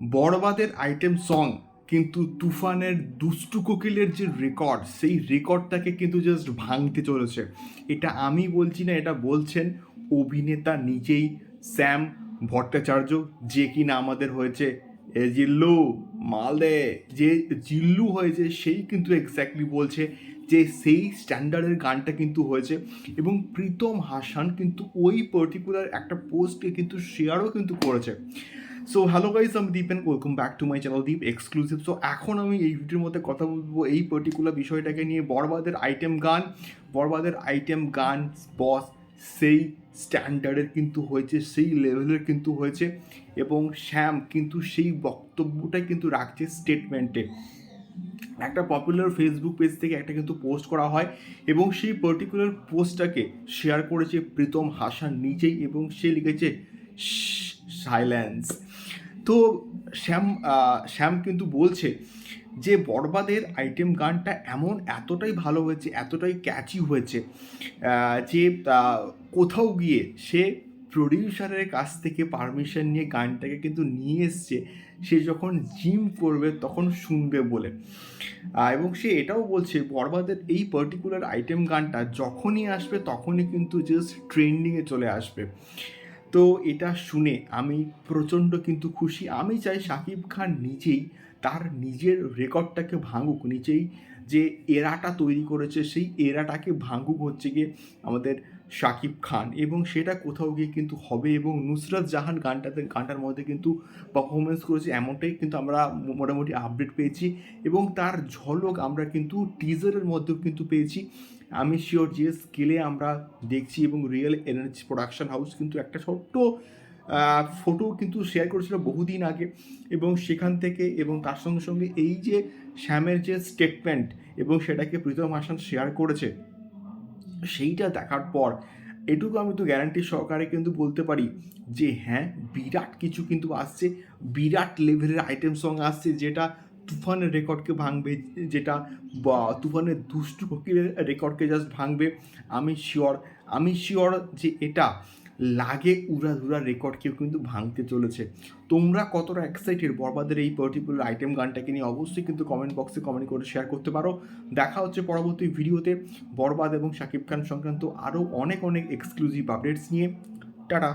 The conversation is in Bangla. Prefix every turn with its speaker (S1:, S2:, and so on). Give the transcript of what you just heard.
S1: বড়বাদের আইটেম সং কিন্তু তুফানের দুষ্টু কোকিলের যে রেকর্ড সেই রেকর্ডটাকে কিন্তু জাস্ট ভাঙতে চলেছে। এটা আমি বলছি না, এটা বলছেন অভিনেতা নিজেই স্যাম ভট্টাচার্য, যে কিনা আমাদের হয়েছে এ জিল্লু মালদে। যে জিল্লু হয়েছে, সেই কিন্তু এক্স্যাক্টলি বলছে যে সেই স্ট্যান্ডার্ডের গানটা কিন্তু হয়েছে এবং প্রীতম হাসান কিন্তু ওই পার্টিকুলার একটা পোস্টকে কিন্তু শেয়ারও কিন্তু করেছে। সো হ্যালো গাইজ আমি Dipen welcome back to my channel Deep exclusive so এখন আমি এই ভিডিওর মধ্যে কথা বলব এই পার্টিকুলার বিষয়টাকে নিয়ে। বরবাদের আইটেম গান, বরবাদের আইটেম গান বস সেই স্ট্যান্ডার্ডের কিন্তু হয়েছে, সেই লেভেলের কিন্তু হয়েছে এবং শ্যাম কিন্তু সেই বক্তব্যটাই কিন্তু রাখছে স্টেটমেন্টে একটা পপুলার ফেসবুক পেজ থেকে একটা কিন্তু পোস্ট করা হয় এবং সেই পার্টিকুলার পোস্টটাকে শেয়ার করেছে প্রীতম হাসান নিজেই এবং সে লিখেছে সাইলেন্স তো শ্যাম শ্যাম কিন্তু বলছে যে বরবাদের আইটেম গানটা এমন এতটাই ভালো হয়েছে, এতটাই ক্যাচি হয়েছে যে কোথাও গিয়ে সে প্রডিউসারের কাছ থেকে পারমিশন নিয়ে গানটাকে কিন্তু নিয়ে এসছে, সে যখন জিম করবে তখন শুনবে বলে। এবং সে এটাও বলছে বরবাদের এই পার্টিকুলার আইটেম গানটা যখনই আসবে তখনই কিন্তু জাস্ট ট্রেন্ডিংয়ে চলে আসবে। তো এটা শুনে আমি প্রচণ্ড কিন্তু খুশি। আমি চাই সাকিব খান নিজেই তার নিজের রেকর্ডটাকে ভাঙুক। নিজেই যে এরাটা তৈরি করেছে, সেই এরাটাকে ভাঙুক হচ্ছে গিয়ে আমাদের শাকিব খান। এবং সেটা কোথাও গিয়ে কিন্তু হবে এবং নুসরাত জাহান গানটাতে, গানটার মধ্যে কিন্তু পারফরমেন্স করেছে, এমনটাই কিন্তু আমরা মোটামুটি আপডেট পেয়েছি। এবং তার ঝলক আমরা কিন্তু টিজারের মধ্যেও কিন্তু পেয়েছি। আমি শিওর যে স্কেলে আমরা দেখছি এবং রিয়েল এনার্জি প্রোডাকশন হাউস কিন্তু একটা ছোট্ট ফটো কিন্তু শেয়ার করেছিল বহুদিন আগে এবং সেখান থেকে এবং তার সঙ্গে সঙ্গে এই যে শ্যামের যে স্টেটমেন্ট এবং সেটাকে প্রীতম হাসান শেয়ার করেছে, সেইটা দেখার পর এটুকু আমি তো গ্যারান্টি সহকারে কিন্তু বলতে পারি যে হ্যাঁ বিরাট কিছু কিন্তু আসছে, বিরাট লেভেলের আইটেম সং আসছে যেটা তুফানের রেকর্ডকে ভাঙবে, যেটা তুফানের দুষ্টু কোকিলের রেকর্ডকে জাস্ট ভাঙবে। আমি শিওর আমি শিওর যে এটা লাগে উড়াধুরা রেকর্ডকেও কিন্তু ভাঙতে চলেছে। তোমরা কতটা এক্সাইটেড বরবাদের এই পার্টিকুলার আইটেম গানটাকে নিয়ে অবশ্যই কিন্তু কমেন্ট বক্সে কমেন্ট করে শেয়ার করতে পারো। দেখা হচ্ছে পরবর্তী ভিডিওতে। বরবাদ এবং শাকিব খান সংক্রান্ত আরও অনেক অনেক এক্সক্লুসিভ আপডেটস নিয়ে। টাটা!